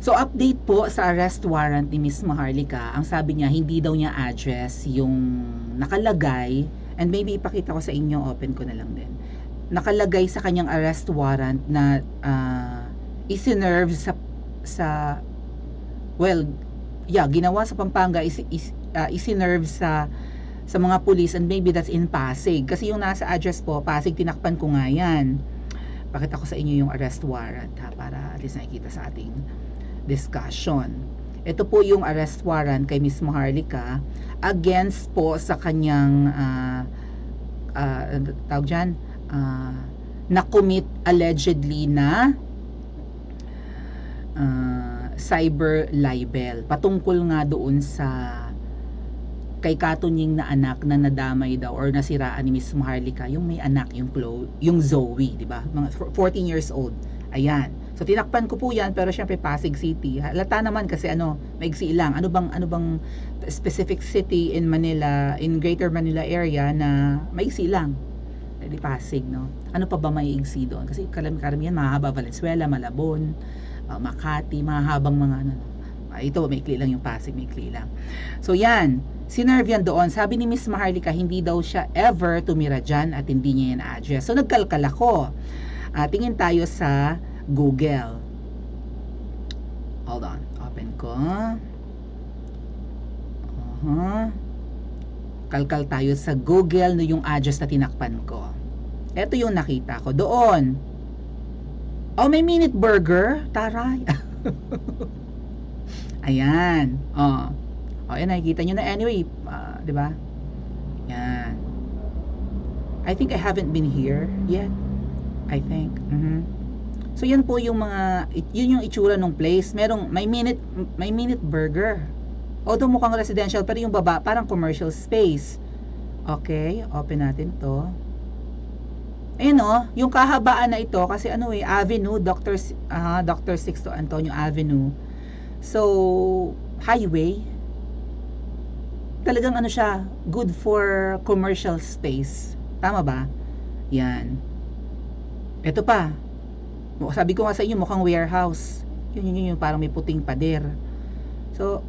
So update po sa arrest warrant ni Miss Maharlika, ang sabi niya hindi daw niya address yung nakalagay and maybe ipakita ko sa inyo, open ko na lang din. Nakalagay sa kanyang arrest warrant na uh, isinerve sa sa well, yeah, ginawa sa Pampanga is, is uh, isinerve sa sa mga police and maybe that's in Pasig. Kasi yung nasa address po, Pasig, tinakpan ko nga yan. Pakita ko sa inyo yung arrest warrant ha, para at least nakikita sa ating discussion. Ito po yung arrest warrant kay Miss Maharlika against po sa kanyang uh, uh, tawag dyan, uh, na-commit allegedly na uh, cyber libel. Patungkol nga doon sa kay Katunying na anak na nadamay daw or nasiraan ni Miss Maharlika, yung may anak, yung Chloe, yung Zoe, di ba? Mga 14 years old. Ayan. So tinakpan ko po 'yan pero syempre Pasig City. Halata naman kasi ano, maigsi lang. Ano bang ano bang specific city in Manila, in Greater Manila area na maigsi lang. Di Pasig, no? Ano pa ba maiigsi doon? Kasi karamihan mahaba Valenzuela, Malabon, uh, Makati, mahabang mga ano. Uh, ito, maikli lang yung Pasig, maikli lang. So yan, sinerve yan doon. Sabi ni Miss Maharlika, hindi daw siya ever tumira dyan at hindi niya yan address. So nagkalkal ako. Uh, tingin tayo sa Google. Hold on. Open ko. Uh-huh. Kalkal tayo sa Google no yung address na tinakpan ko. Ito yung nakita ko. Doon. Oh, may minute burger. Taray. Ayan. Oh. Oh, yan nakikita nyo na anyway, uh, 'di ba? Yan. I think I haven't been here yet. I think. Mhm. So yan po yung mga yun yung itsura ng place. Merong may minute may minute burger. Although mukhang residential pero yung baba parang commercial space. Okay, open natin 'to. Ayun oh, yung kahabaan na ito kasi ano eh Avenue Dr. Uh, Dr. Sixto Antonio Avenue. So highway. Talagang ano siya, good for commercial space. Tama ba? Yan. Ito pa, sabi ko nga sa inyo mukhang warehouse. Yun yun, yun, yun parang may puting pader. So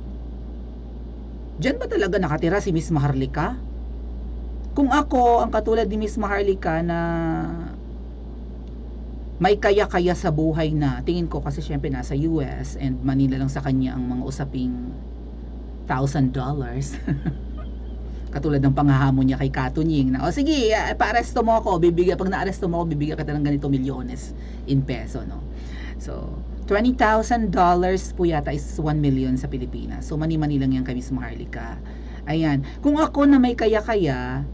dyan ba talaga nakatira si Miss Maharlika? Kung ako ang katulad ni Miss Maharlika na may kaya-kaya sa buhay na tingin ko kasi syempre nasa US and Manila lang sa kanya ang mga usaping thousand dollars katulad ng panghahamon niya kay Katunying na, o sige, uh, pa-aresto mo ako, bibigyan, pag na-aresto mo ako, bibigyan kita ng ganito milyones in peso, no? So, $20,000 po yata is 1 million sa Pilipinas. So, mani-mani lang yan kay Miss Maharlika. Ayan. Kung ako na may kaya-kaya,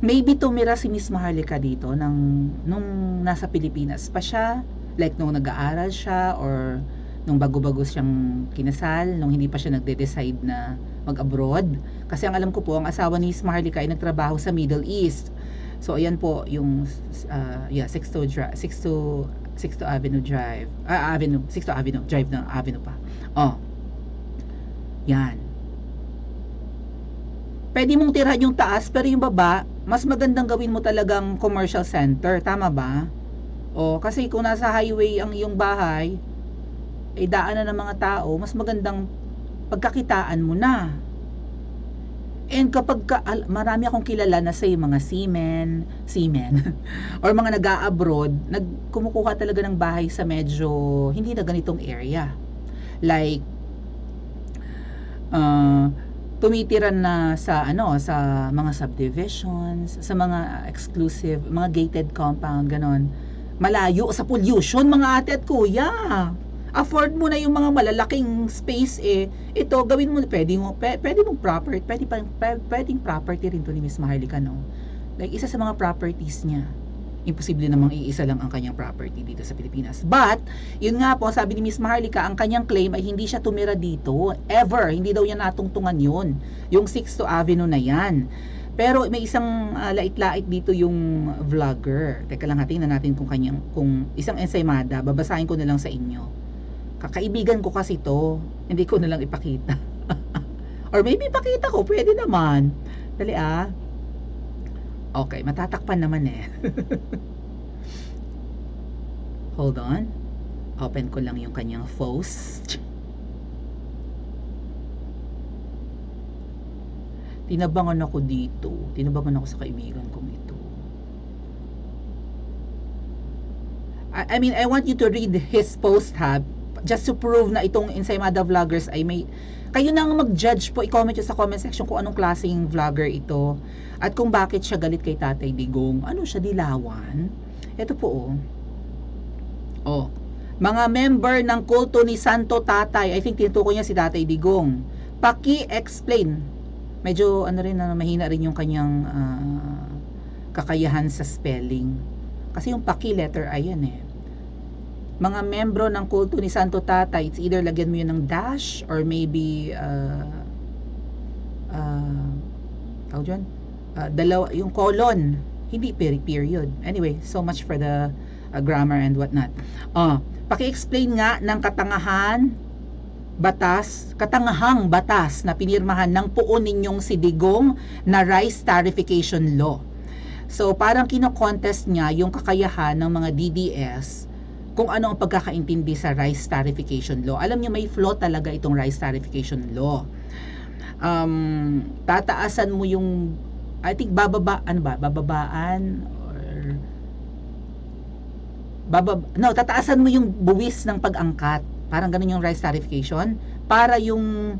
maybe tumira si Miss Maharlika dito nang, nung nasa Pilipinas pa siya, like nung nag-aaral siya or nung bago-bago siyang kinasal, nung hindi pa siya nagde-decide na mag-abroad. Kasi ang alam ko po, ang asawa ni Miss Maharlika ay nagtrabaho sa Middle East. So, ayan po, yung, uh, yeah, 62, 62, 62 Avenue Drive. Ah, Avenue, 62 Avenue, Drive na Avenue pa. Oh. Yan. Pwede mong tirahan yung taas, pero yung baba, mas magandang gawin mo talagang commercial center. Tama ba? O, kasi kung nasa highway ang iyong bahay, ay daanan ng mga tao, mas magandang pagkakitaan mo na. And kapag ka, marami akong kilala na say mga seamen, seamen, or mga nag-a-abroad, nagkumukuha talaga ng bahay sa medyo hindi na ganitong area. Like, uh, tumitiran na sa ano sa mga subdivisions, sa mga exclusive, mga gated compound ganon. Malayo sa pollution mga ate at kuya afford mo na yung mga malalaking space eh ito gawin mo pwede mo pwede mong property pwede pa pwedeng property rin to ni Miss Maharlika no like isa sa mga properties niya imposible namang iisa lang ang kanyang property dito sa Pilipinas but yun nga po sabi ni Miss Maharlika ang kanyang claim ay hindi siya tumira dito ever hindi daw niya natungtungan yun yung 6th Avenue na yan pero may isang uh, lait-lait dito yung vlogger. Teka lang, tingnan natin kung kanyang kung isang ensaymada, babasahin ko na lang sa inyo. Kakaibigan ko kasi to. Hindi ko na lang ipakita. Or maybe ipakita ko, pwede naman. Dali ah. Okay, matatakpan naman eh. Hold on. Open ko lang yung kanyang post. Tinabangan ako dito. Tinabangan ako sa kaibigan kong ito. I, I mean, I want you to read his post ha. Just to prove na itong Ensaymada Vloggers ay may... Kayo nang mag-judge po. I-comment nyo sa comment section kung anong klaseng vlogger ito. At kung bakit siya galit kay Tatay Digong. Ano siya, dilawan? Ito po oh. Oh. Mga member ng kulto ni Santo Tatay. I think tinutukoy niya si Tatay Digong. Paki-explain. Medyo ano rin, ano, mahina rin yung kanyang ah, kakayahan sa spelling. Kasi yung paki letter I yan eh. Mga membro ng kulto ni Santo Tatay, it's either lagyan mo yun ng dash or maybe uh, uh, tawag? Uh, dalawa, yung colon. Hindi peri- period. Anyway, so much for the uh, grammar and whatnot. Uh, paki-explain nga ng katangahan batas, katangahang batas na pinirmahan ng puon ninyong si Digong na rice tarification law. So, parang kino-contest niya yung kakayahan ng mga DDS kung ano ang pagkakaintindi sa rice tarification law. Alam niyo may flaw talaga itong rice tarification law. Um, tataasan mo yung I think bababa ano ba? Bababaan or babab no, tataasan mo yung buwis ng pag-angkat. Parang ganun yung rice tarification para yung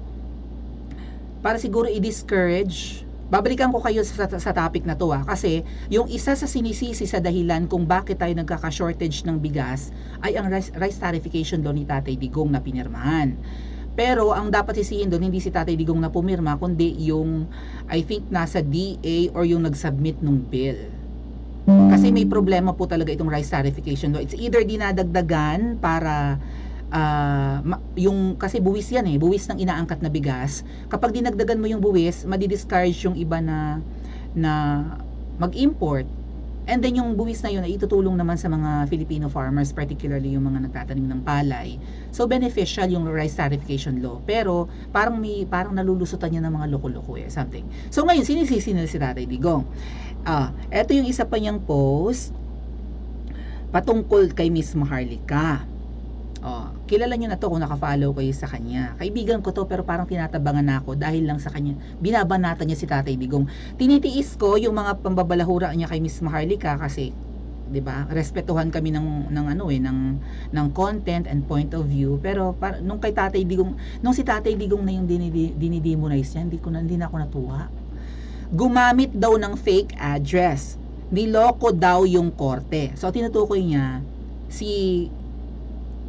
para siguro i-discourage babalikan ko kayo sa, sa topic na to ah, kasi yung isa sa sinisisi sa dahilan kung bakit tayo nagkaka-shortage ng bigas ay ang rice, rice tarification law ni Tatay Digong na pinirmahan. Pero ang dapat sisihin doon hindi si Tatay Digong na pumirma kundi yung I think nasa DA or yung nag-submit nung bill. Kasi may problema po talaga itong rice tarification. It's either dinadagdagan para uh, yung kasi buwis yan eh, buwis ng inaangkat na bigas. Kapag dinagdagan mo yung buwis, madi-discourage yung iba na na mag-import. And then yung buwis na yun ay itutulong naman sa mga Filipino farmers, particularly yung mga nagtatanim ng palay. So beneficial yung rice tarification law. Pero parang may parang nalulusutan niya ng mga loko-loko eh, something. So ngayon sinisisi nila si Tatay Digong. Ah, eto yung isa pa niyang post patungkol kay Miss Maharlika. Oh, kilala niyo na to kung naka-follow kayo sa kanya. Kaibigan ko to pero parang tinatabangan na ako dahil lang sa kanya. Binabanatan niya si Tatay Digong. Tinitiis ko yung mga pambabalahura niya kay Miss Maharlika kasi 'di ba? Respetuhan kami ng ng ano eh ng ng content and point of view. Pero para, nung kay Tatay Digong, nung si Tatay Digong na yung dinidi, dinidemonize niya, hindi ko na hindi na ako natuwa. Gumamit daw ng fake address. Niloko daw yung korte. So tinutukoy niya si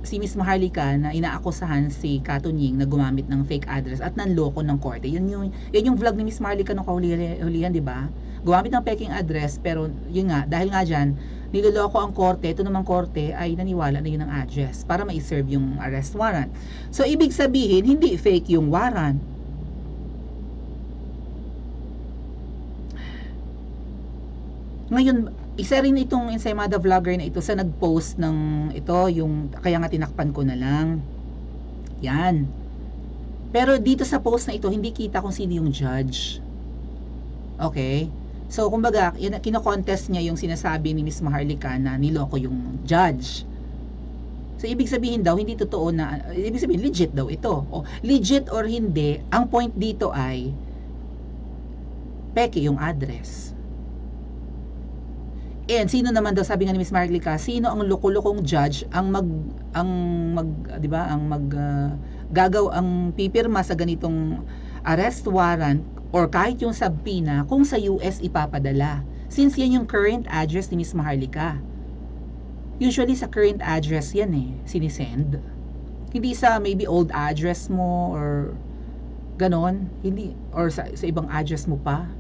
si Miss Maharlika na inaakusahan si Katunying na gumamit ng fake address at nanloko ng korte. Yun yung, yun yung vlog ni Miss Maharlika nung kahulihan, di ba? Gumamit ng peking address pero yun nga, dahil nga dyan, niloloko ang korte, ito namang korte ay naniwala na yun ang address para ma-serve yung arrest warrant. So, ibig sabihin, hindi fake yung warrant. Ngayon, isa rin itong Ensaymada vlogger na ito sa nag-post ng ito, yung kaya nga tinakpan ko na lang. Yan. Pero dito sa post na ito, hindi kita kung sino yung judge. Okay? So, kumbaga, yun, kino-contest niya yung sinasabi ni Miss Maharlika na niloko yung judge. So, ibig sabihin daw, hindi totoo na, ibig sabihin, legit daw ito. O, legit or hindi, ang point dito ay, peke yung address. And sino naman daw sabi nga ni Miss Marlica, sino ang loko-lokong judge ang mag ang mag 'di ba, ang mag uh, gagaw ang pipirma sa ganitong arrest warrant or kahit yung subpoena kung sa US ipapadala. Since yan yung current address ni Miss Maharlika. Usually sa current address yan eh, sinisend. Hindi sa maybe old address mo or ganon, hindi or sa, sa ibang address mo pa.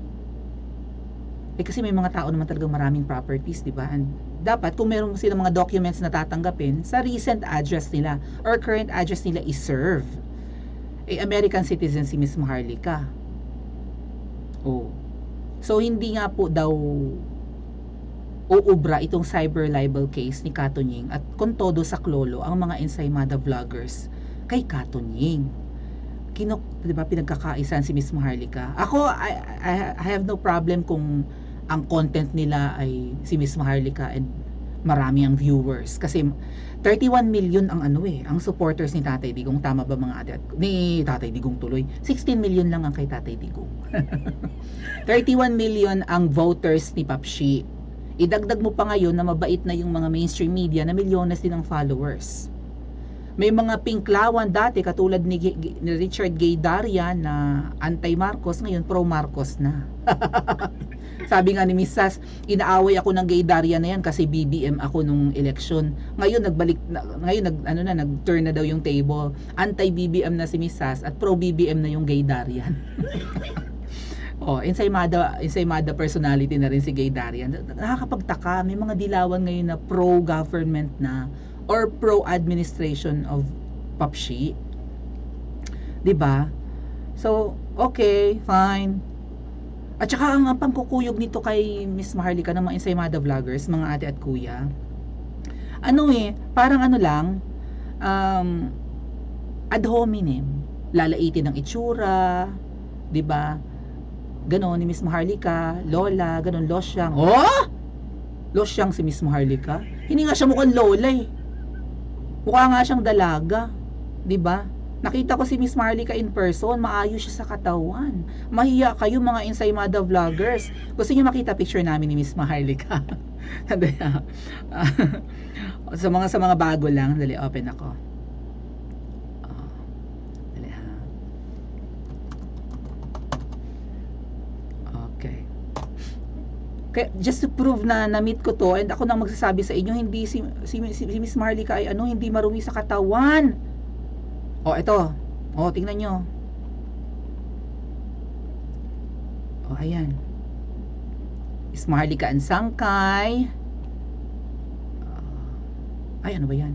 Eh kasi may mga tao naman talagang maraming properties, di ba? And dapat kung meron silang mga documents na tatanggapin, sa recent address nila or current address nila is-serve. Eh, American citizen si Miss Maharlika. Oh. So, hindi nga po daw uubra itong cyber libel case ni Katunying at kung todo sa klolo ang mga ensaymada vloggers kay Katunying kinok, 'di ba, pinagkakaisan si Miss Maharlika. Ako I, I, I have no problem kung ang content nila ay si Miss Maharlika and marami ang viewers. Kasi 31 million ang ano eh, ang supporters ni Tatay Digong. Tama ba mga ate? at- Ni Tatay Digong tuloy. 16 million lang ang kay Tatay Digong. 31 million ang voters ni Papshi. Idagdag mo pa ngayon na mabait na yung mga mainstream media na milyones din ang followers. May mga pinklawan dati katulad ni, ni Richard Gay Daria na anti-Marcos, ngayon pro-Marcos na. Sabi nga ni Miss Sas, inaaway ako ng Gay Daria na yan kasi BBM ako nung eleksyon. Ngayon nagbalik na, ngayon nag ano na nag-turn na daw yung table. Anti-BBM na si Miss Sas at pro-BBM na yung Gay Darian. Oh, ensaymada, ensaymada personality na rin si Gay Darian. Nakakapagtaka, may mga dilawan ngayon na pro-government na or pro-administration of Papshi. ba? So, okay, fine. At saka ang, ang pangkukuyog nito kay Miss Maharlika ng mga ensaymada vloggers, mga ate at kuya. Ano eh, parang ano lang, um, ad hominem. Lalaitin ng itsura, 'di ba? Ganon ni Miss Maharlika, Lola, ganon losyang. Oh! Losyang si Miss Maharlika. Hindi nga siya mukhang lola eh. Mukha nga siyang dalaga, 'di ba? Nakita ko si Miss Maharlika in person, maayos siya sa katawan. Mahiya kayo mga ensaymada vloggers. Gusto niyo makita picture namin ni Miss Maharlika? Dali, sa mga sa mga bago lang, dali open ako. Ah, dali ha. Okay. Kaya just to prove na na-meet ko to and ako nang magsasabi sa inyo hindi si si, si, si Miss Marlica ay ano hindi marumi sa katawan. Oh, ito. Oh, tingnan nyo. Oh, ayan. Miss Marlica and Sangkay. Ah, ay, ano ba yan?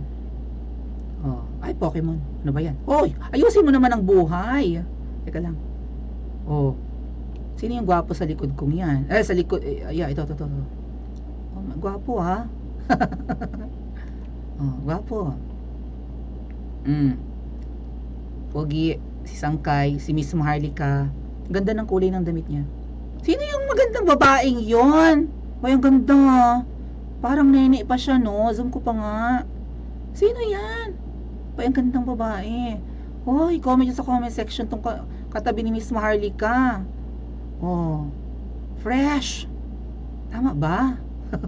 Oh, ay, Pokemon. Ano ba yan? Hoy, ayusin mo naman ang buhay. Teka lang. Oh, Sino yung gwapo sa likod kong yan? Eh, sa likod, eh, yeah, ito, ito, ito. Oh, gwapo ha? oh, gwapo. Mm. Pogi, si Sangkay, si Miss Maharlika. Ganda ng kulay ng damit niya. Sino yung magandang babaeng yon? Ay, ang ganda. Parang nene pa siya, no? Zoom ko pa nga. Sino yan? Ay, ang gandang babae. Hoy, comment sa comment section tong ka- katabi ni Miss Maharlika. Oh, fresh. Tama ba?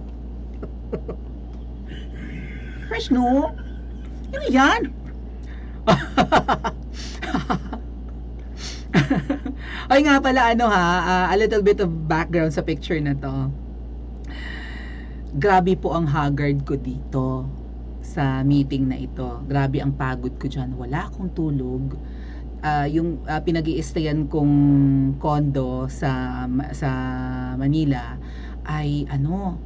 fresh, no? Ano yan? Ay nga pala, ano ha, ah, a little bit of background sa picture na to. Grabe po ang haggard ko dito sa meeting na ito. Grabe ang pagod ko dyan. Wala akong tulog ah, yung uh, pinag kong condo sa sa Manila ay ano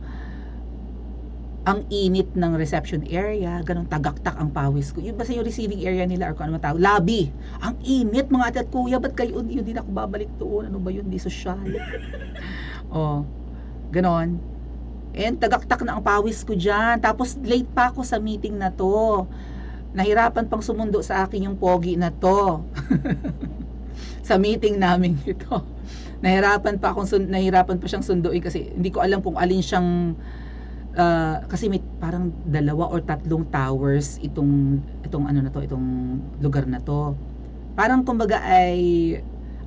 ang init ng reception area, ganun tagaktak ang pawis ko. Yung basta yung receiving area nila or kung ano tawag, lobby. Ang init mga ate at kuya, ba't kayo yun din ako babalik doon? Ano ba yun? Di social. oh, ganon. And tagaktak na ang pawis ko dyan. Tapos late pa ako sa meeting na to nahirapan pang sumundo sa akin yung pogi na to. sa meeting namin ito. Nahirapan pa akong nahirapan pa siyang sunduin kasi hindi ko alam kung alin siyang ah, kasi may parang dalawa or tatlong towers itong itong ano na to, itong lugar na to. Parang kumbaga ay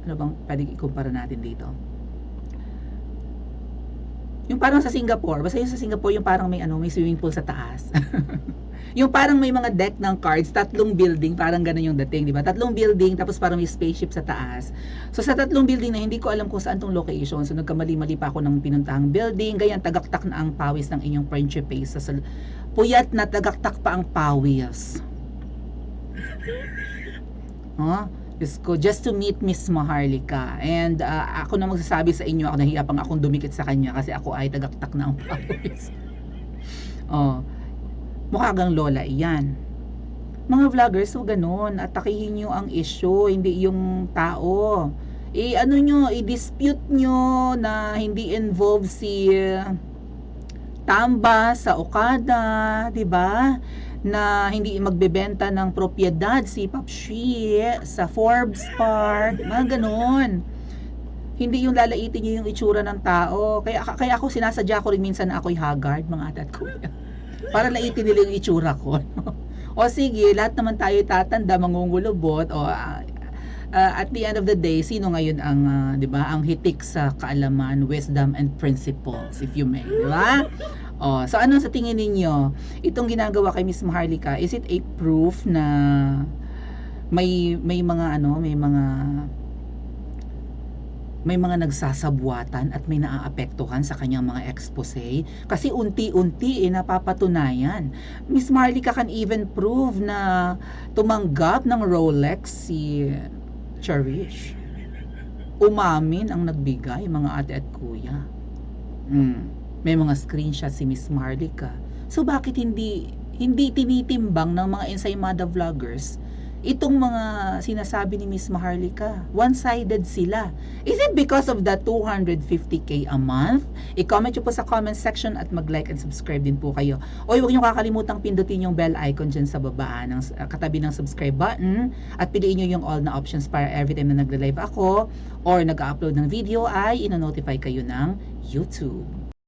ano bang pwede ikumpara natin dito? Yung parang sa Singapore, basta yung sa Singapore yung parang may ano, may swimming pool sa taas. yung parang may mga deck ng cards, tatlong building, parang ganun yung dating, di ba? Tatlong building, tapos parang may spaceship sa taas. So sa tatlong building na hindi ko alam kung saan tong location. So nagkamali-mali pa ako ng pinuntahang building, ganyan tagaktak na ang pawis ng inyong friendship face. So, puyat na tagaktak pa ang pawis. Oh, Diyos ko, just to meet Miss Maharlika. And ah, ako na magsasabi sa inyo, ako nahiya pang akong dumikit sa kanya kasi ako ay tagaktak na ang pawis. oh, mukha kang lola iyan. Mga vloggers, so ganun. Atakihin nyo ang issue, hindi yung tao. I ano nyo, i-dispute nyo na hindi involved si uh, Tamba sa Okada, 'di ba? Na hindi magbebenta ng propiedad si Papshi sa Forbes Park, mga ganon. Hindi yung lalaitin niyo yung itsura ng tao. Kaya kaya ako sinasadya ko rin minsan na ako'y haggard, mga ate at kuya. Para naitin nila yung itsura ko. o sige, lahat naman tayo tatanda, mangungulubot, o ah, at the end of the day, sino ngayon ang, ah, 'di ba, ang hitik sa kaalaman, wisdom and principles, if you may, 'di ba? Oh, so ano sa tingin ninyo? Itong ginagawa kay Miss Maharlika, is it a proof na may may mga ano, may mga may mga nagsasabwatan at may naaapektuhan sa kanyang mga expose kasi unti-unti eh, napapatunayan. Miss Marlica can even prove na tumanggap ng Rolex si Cherish. Umamin ang nagbigay mga ate at kuya. Mm. May mga screenshot si Miss Marlica. So bakit hindi hindi tinitimbang ng mga ensaymada vloggers itong mga sinasabi ni Miss Maharlika. One-sided sila. Is it because of the 250k a month? I-comment nyo po sa comment section at mag-like and subscribe din po kayo. O huwag nyo kakalimutang pindutin yung bell icon dyan sa baba ng uh, katabi ng subscribe button at piliin nyo yung all na options para every time na nagla-live ako or nag-upload ng video ay ino-notify kayo ng YouTube.